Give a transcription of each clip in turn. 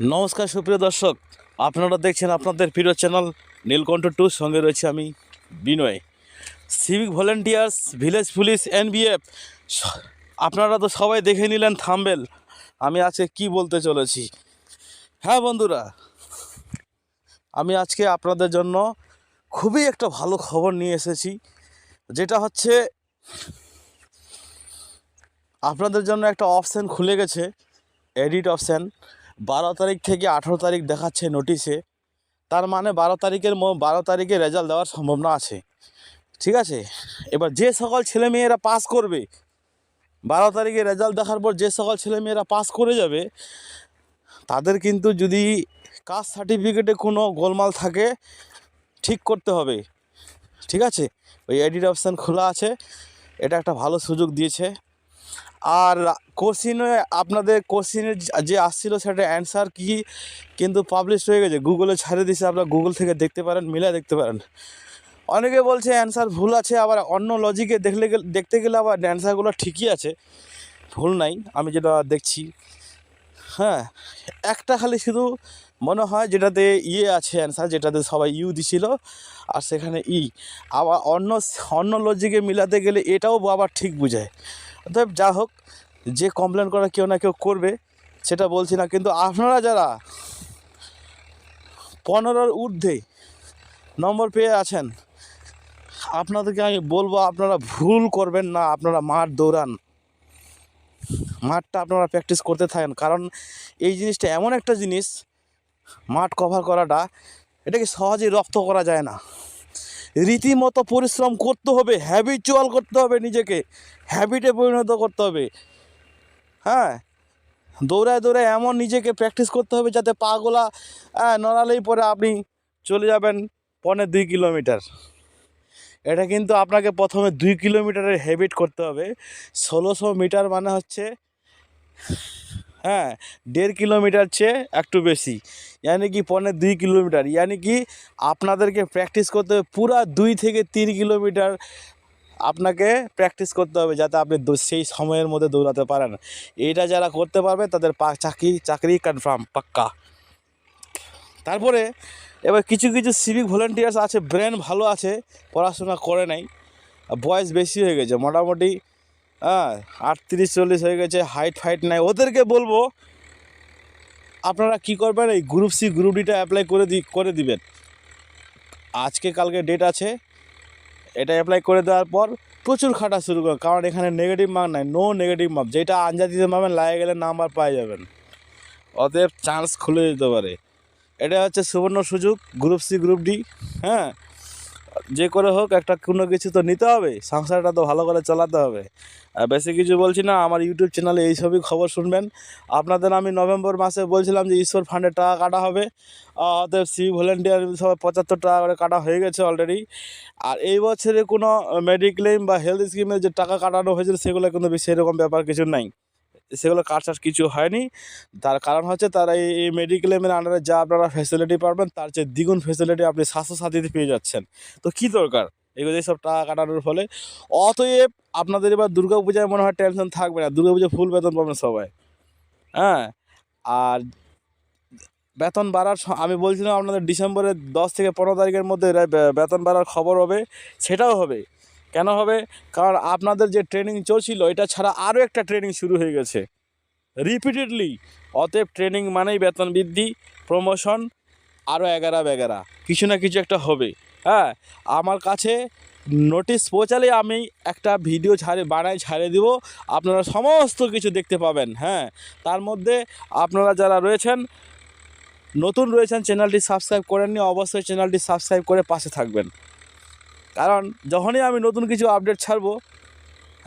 নমস্কার, সুপ্রিয় দর্শক। আপনারা দেখছেন আপনাদের প্রিয় চ্যানেল নীলকণ্ঠ টু সঙ্গে রয়েছে আমি Binoy. Civic volunteers village police NBF আপনারা তো সবাই দেখে নিলেন থামবেল। আমি আজকে কি বলতে চলেছি? হ্যাঁ বন্ধুরা, আমি আজকে আপনাদের জন্য খুবই একটা ভালো খবর নিয়ে এসেছি। যেটা হচ্ছে, আপনাদের জন্য একটা অপশান খুলে গেছে এডিট অপশান বারো তারিখ থেকে আঠেরো তারিখ দেখাচ্ছে নোটিশে তার মানে বারো তারিখের বারো তারিখে রেজাল্ট দেওয়ার সম্ভাবনা আছে। ঠিক আছে? এবার যে সকল ছেলেমেয়েরা পাস করবে, বারো তারিখে রেজাল্ট দেখার পর যে সকল ছেলেমেয়েরা পাস করে যাবে, তাদের কিন্তু যদি কাস্ট সার্টিফিকেটে কোনো গোলমাল থাকে, ঠিক করতে হবে। ঠিক আছে? ওই এডিট অপশান খোলা আছে। এটা একটা ভালো সুযোগ দিয়েছে। আর কোশ্চিনে আপনাদের কোশ্চিনের যে আসছিল সেটা অ্যান্সার কি কিন্তু পাবলিশ হয়ে গেছে। গুগলে ছাড়িয়ে দিয়েছে, আপনারা গুগল থেকে দেখতে পারেন মিলে দেখতে পারেন। অনেকে বলছে অ্যান্সার ভুল আছে, আবার অন্য লজিকে দেখলে দেখতে গেলে আবার অ্যান্সারগুলো ঠিকই আছে। ভুল নাই, আমি যেটা দেখছি। হ্যাঁ একটা খালি শুধু মনে হয় যেটাতে ইয়ে আছে অ্যান্সার যেটাতে সবাই ইউ দিছিল, আর সেখানে ই আবার অন্য অন্য লজিকে মিলাতে গেলে এটাও আবার ঠিক বুঝায়। অতএব যা হোক, যে কমপ্লেন করা কেউ না কেউ করবে, সেটা বলছি না। কিন্তু আপনারা যারা পনেরোর ঊর্ধ্বে নম্বর পেয়ে আছেন, আপনাদেরকে আমি বলব, আপনারা ভুল করবেন না, আপনারা মাঠ দৌড়ান। মাঠটা আপনারা প্র্যাকটিস করতে থাকেন। কারণ এই জিনিসটা এমন একটা জিনিস, মাঠ কভার করাটা, এটাকে সহজেই রপ্ত করা যায় না। রীতিমতো পরিশ্রম করতে হবে হ্যাবিচুয়াল করতে হবে নিজেকে হ্যাবিটে পরিণত করতে হবে। হ্যাঁ দৌড়ায় দৌড়ায় এমন নিজেকে প্র্যাকটিস করতে হবে যাতে পাগুলা নড়ালেই পরে আপনি চলে যাবেন পনে দুই কিলোমিটার। এটা কিন্তু আপনাকে প্রথমে দুই কিলোমিটারের হ্যাবিট করতে হবে। ষোলোশো মিটার মানে হচ্ছে হ্যাঁ দেড় কিলোমিটার চেয়ে একটু বেশি। ইয়ানি কি পনে দুই কিলোমিটার ইয়ানি কি আপনাদেরকে প্র্যাকটিস করতে হবে পুরা দুই থেকে তিন কিলোমিটার আপনাকে প্র্যাকটিস করতে হবে যাতে আপনি সেই সময়ের মধ্যে দৌড়াতে পারেন এইটা যারা করতে পারবে তাদের চাকরি চাকরি কনফার্ম পাক্কা তারপরে এবার কিছু কিছু সিভিক ভলেন্টিয়ার্স আছে ব্রেন ভালো আছে পড়াশোনা করে নাই বয়স বেশি হয়ে গেছে মোটামুটি হ্যাঁ আটত্রিশ চল্লিশ হয়ে গেছে হাইট ফাইট নাই ওদেরকে বলব আপনারা কি করবেন? এই গ্রুপ সি গ্রুপ ডিটা অ্যাপ্লাই করে দি, করে দিবেন। আজকে, কালকে ডেট আছে। এটা অ্যাপ্লাই করে দেওয়ার পর প্রচুর খাটা শুরু করেন, কারণ এখানে নেগেটিভ মার্ক নাই নো নেগেটিভ মার্ক যেটা আনজাতিতে পাবেন লাগে গেলে নাম্বার পাই যাবেন। অতএব চান্স খুলে যেতে পারে। এটা হচ্ছে সুবর্ণ সুযোগ গ্রুপ সি গ্রুপ ডি হ্যাঁ? যে করে হোক, একটা কোনো কিছু তো নিতে হবে, সংসারটা তো ভালো করে চালাতে হবে। আর বেশি কিছু বলছি না, আমার ইউটিউব চ্যানেলে এই সবই খবর শুনবেন। আপনাদের আমি নভেম্বর মাসে বলছিলাম যে ঈশ্বর ফান্ডে টাকা কাটা হবে। অতএব সি ভলেন্টিয়ার সবাই পঁচাত্তর টাকা করে কাটা হয়ে গেছে অলরেডি আর এই বছরে কোনো মেডিক্লেম বা হেলথ স্কিমের যে টাকা কাটানো হয়েছিল, সেগুলো কিন্তু বেশি এরকম ব্যাপার কিছু নাই। সেগুলো কাটছাট কিছু হয়নি। তার কারণ হচ্ছে তারা এই মেডিক্লেমের আন্ডারে যা আপনারা ফ্যাসিলিটি পাবেন, তার চেয়ে দ্বিগুণ ফ্যাসিলিটি আপনি স্বাস্থ্যসাথীতে পেয়ে যাচ্ছেন। তো কী দরকার? এগুলো সব টাকা কাটানোর ফলে। অতএব আপনাদের এবার দুর্গা পূজায় মনে হয় টেনশন থাকবে না। দুর্গা পূজা ফুল বেতন পাবেন সবাই। হ্যাঁ? আর বেতন বাড়ার আমি বলছিলাম আপনাদের ডিসেম্বরের দশ থেকে পনেরো তারিখের মধ্যে বেতন বাড়ার খবর হবে, সেটাও হবে। কেন হবে? কারণ আপনাদের যে ট্রেনিং চলছিল, এটা ছাড়া আরও একটা ট্রেনিং শুরু হয়ে গেছে। রিপিটেডলি অতএব ট্রেনিং মানেই বেতন বৃদ্ধি প্রমোশন আরও এগারা বেগারা। কিছু না কিছু একটা হবে। হ্যাঁ আমার কাছে নোটিশ পৌঁছালে আমি একটা ভিডিও ছাড়ে বানাই ছাড়ে দিব। আপনারা সমস্ত কিছু দেখতে পাবেন। হ্যাঁ তার মধ্যে আপনারা যারা রয়েছেন, নতুন রয়েছেন চ্যানেলটি সাবস্ক্রাইব করেননি, অবশ্যই চ্যানেলটি সাবস্ক্রাইব করে পাশে থাকবেন। কারণ যখনই আমি নতুন কিছু আপডেট ছাড়বো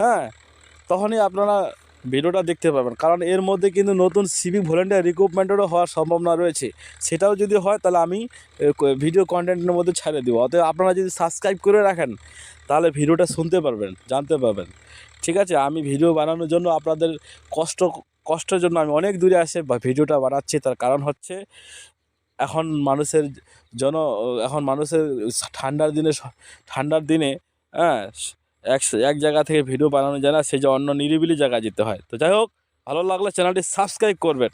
হ্যাঁ তখনই আপনারা ভিডিওটা দেখতে পাবেন। কারণ এর মধ্যে কিন্তু নতুন সিভিক ভলেন্টিয়ার রিক্রুটমেন্টেরও হওয়ার সম্ভাবনা রয়েছে। সেটাও যদি হয়, তাহলে আমি ভিডিও কন্টেন্টের মধ্যে ছাড়ে দেবো। অতএব আপনারা যদি সাবস্ক্রাইব করে রাখেন, তাহলে ভিডিওটা শুনতে পারবেন, জানতে পারবেন। ঠিক আছে, আমি ভিডিও বানানোর জন্য আপনাদের কষ্ট, কষ্টের জন্য আমি অনেক দূরে আসে ভিডিওটা বানাচ্ছি। তার কারণ হচ্ছে এখন মানুষের জন, এখন মানুষের ঠান্ডার দিনে ঠান্ডার দিনে হ্যাঁ এক এক জায়গা থেকে ভিডিও বানানো যায় না সে যে অন্য নিরিবিলি জায়গায় যেতে হয়। তো যাই হোক, ভালো লাগলে চ্যানেলটি সাবস্ক্রাইব করবেন।